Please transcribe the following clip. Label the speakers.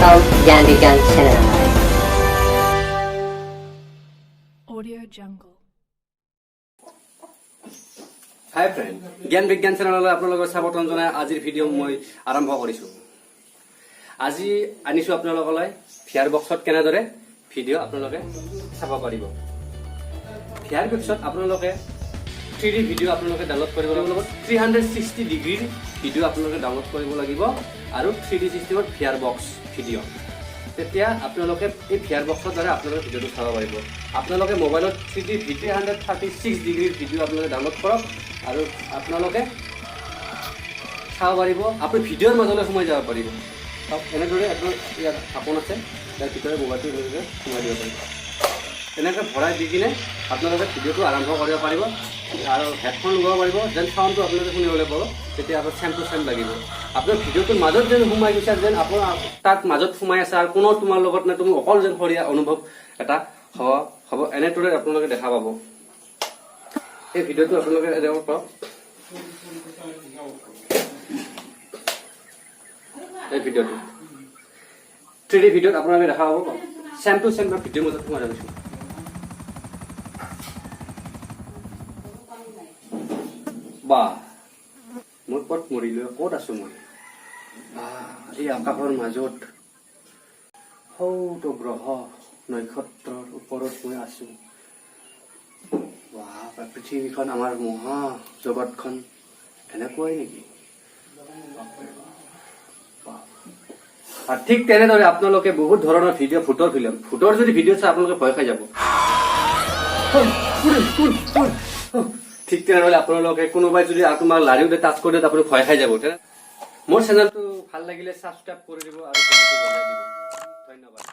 Speaker 1: স্বাগতম জ্ঞান বিজ্ঞান channel
Speaker 2: Audio Jungle.
Speaker 3: Hi friend জ্ঞান বিজ্ঞান চেনেললৈ আপোনালোকৰ স্বাগতম জনাই আজিৰ ভিডিঅ' মই আৰম্ভ কৰিছোঁ। আজি আনিছোঁ আপোনালোকলৈ ফিয়াৰ বক্সত কেনেদৰে ভিডিঅ' আপোনালোকে চাব পাৰিব। ফিয়াৰ বক্সত আপোনালোকে থ্ৰী ডি ভিডিঅ' আপোনালোকে ডাউনলোড কৰিব লাগিব। থ্ৰী হাণ্ড্ৰেড ছিক্সটি ডিগ্ৰীৰ ভিডিঅ' আপোনালোকে ডাউনলোড কৰিব লাগিব আৰু থ্ৰী ডি ছিষ্টেমত ফিয়াৰ বক্স ভিডিঅ' তেতিয়া আপোনালোকে এই ফিয়াৰ বক্সৰ দ্বাৰা আপোনালোকে ভিডিঅ'টো চাব পাৰিব। আপোনালোকে মোবাইলত three D V three hundred thirty six ডিগ্ৰীৰ ভিডিঅ' আপোনালোকে ডাউনলোড কৰক আৰু আপোনালোকে চাব পাৰিব। আপুনি ভিডিঅ'ৰ মাজলৈ সোমাই যাব পাৰিব। এনেদৰে আপোনাৰ ইয়াত আপোন আছে। ইয়াৰ ভিতৰে মোবাইলটো এনেদৰে সোমাই দিব পাৰিব। এনেকৈ ভৰাই দি কিনে আপোনালোকে ভিডিঅ'টো আৰম্ভ কৰিব পাৰিব। আৰু হেডফোন লগাব পাৰিব, যেন চাউণ্ডটো আপোনালোকে শুনিবলৈ পাব, তেতিয়া আপোনাৰ চেম টু চেম লাগিব। আপোনাৰ ভিডিঅ'টোৰ মাজত যেন সোমাই গৈছে, যেন আপোনাৰ তাত মাজত সোমাই আছে আৰু কোনো তোমাৰ লগত নাই, তুমি অকল যেন সৰীয়া অনুভৱ এটা হ'ব হ'ব। এনেদৰে আপোনালোকে দেখা পাব। এই ভিডিঅ'টো আপোনালোকে এনেকৈ কৰক। এই ভিডিঅ'টো। থ্ৰী ডি ভিডিঅ'ত আপোনালোকে দেখা পাব। চেম টু চেম ভিডিঅ'ৰ মাজত সোমাই যাবিছোঁ বা মই ক'ত মৰিলো ক'ত আছো মই বাহ, এই আকাশৰ মাজত সৌটো গ্ৰহ নক্ষত্ৰৰ ওপৰত মই আছো বাহ, পৃথিৱীখন আমাৰ মহা জগতখন এনেকুৱাই নেকি। ঠিক তেনেদৰে আপোনালোকে বহুত ধৰণৰ ভিডিঅ' ভূতৰ ফিল্ম ভূতৰ যদি ভিডিঅ' চাই আপোনালোকে ভয় খাই যাব। ঠিক তেনে নহ'লে আপোনালোকে কোনোবাই যদি আৰু তোমাৰ লাৰিও টাচ কৰি দিয়ে আপুনি ভয় খাই যাব মোৰ চেনেলটো ভালো লাগিলে সাবস্ক্রাইব কৰি দিব আৰু ধন্যবাদ।